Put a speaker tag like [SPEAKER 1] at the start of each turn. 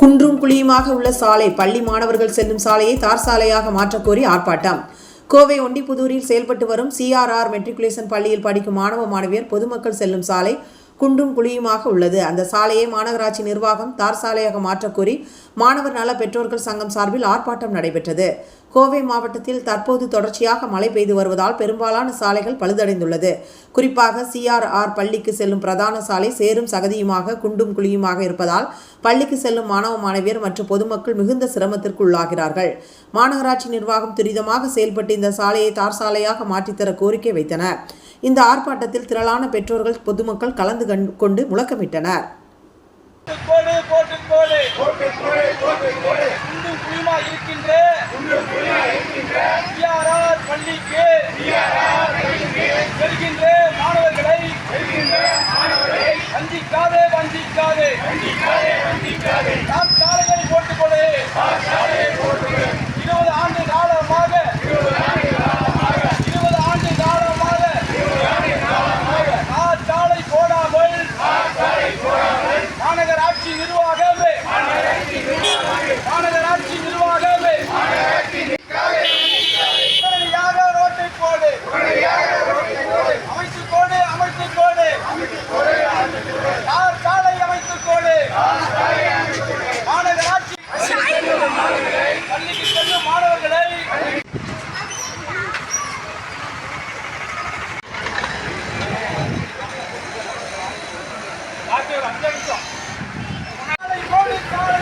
[SPEAKER 1] குன்றும் குழியுமாக உள்ள சாலை பள்ளி மாணவர்கள் செல்லும் சாலையை தார் சாலையாக மாற்றக்கோரி ஆர்ப்பாட்டம். கோவை ஒண்டிப்புதூரில் செயல்பட்டு வரும் சிஆர்ஆர் மெட்ரிகுலேஷன் பள்ளியில் படிக்கும் மாணவ மாணவியர் பொதுமக்கள் செல்லும் சாலை குண்டும் குழியுமாக உள்ளது. அந்த சாலையை மாநகராட்சி நிர்வாகம் தார் சாலையாக மாற்றக்கோரி மாணவர் நல பெற்றோர்கள் சங்கம் சார்பில் ஆர்ப்பாட்டம் நடைபெற்றது. கோவை மாவட்டத்தில் தற்போது தொடர்ச்சியாக மழை பெய்து வருவதால் பெரும்பாலான சாலைகள் பழுதடைந்துள்ளது. குறிப்பாக சிஆர்ஆர் பள்ளிக்கு செல்லும் பிரதான சாலை சேரும் சகதியுமாக குண்டும் குழியுமாக இருப்பதால் பள்ளிக்கு செல்லும் மாணவ மாணவியர் மற்றும் பொதுமக்கள் மிகுந்த சிரமத்திற்கு உள்ளாகிறார்கள் மாநகராட்சி நிர்வாகம் துரிதமாக செயல்பட்டு இந்த சாலையை தார் சாலையாக மாற்றித்தர கோரிக்கை வைத்தனர். இந்த ஆர்ப்பாட்டத்தில் திரளான பெற்றோர்கள் பொதுமக்கள் கலந்து கொண்டு முழக்கமிட்டனர்
[SPEAKER 2] போடு போட்டு போடு குண்டும் குழியுமா இருக்கின்ற டிஆர்ஆர் பள்ளிக்கு செல்கின்ற மாணவர்களை வஞ்சிக்காதே வஞ்சிக்காதே நாம் சாலையை போட்டுக் கொடு இருபது ஆண்டு காலமாக இருபது ஆண்டு காலமாக நான் சாலை போடாமல் மாநகராட்சி நிர்வாகமே மாநகராட்சி நிர்வாகமே உடனடியாக ரோட்டை போடு அமைத்து கோடு அமைத்து கோடு யார் சாலை அமைத்து கோடு மாநகராட்சி பள்ளிக்கு செல்லும் மாணவர்களை சாலை போடு சாலை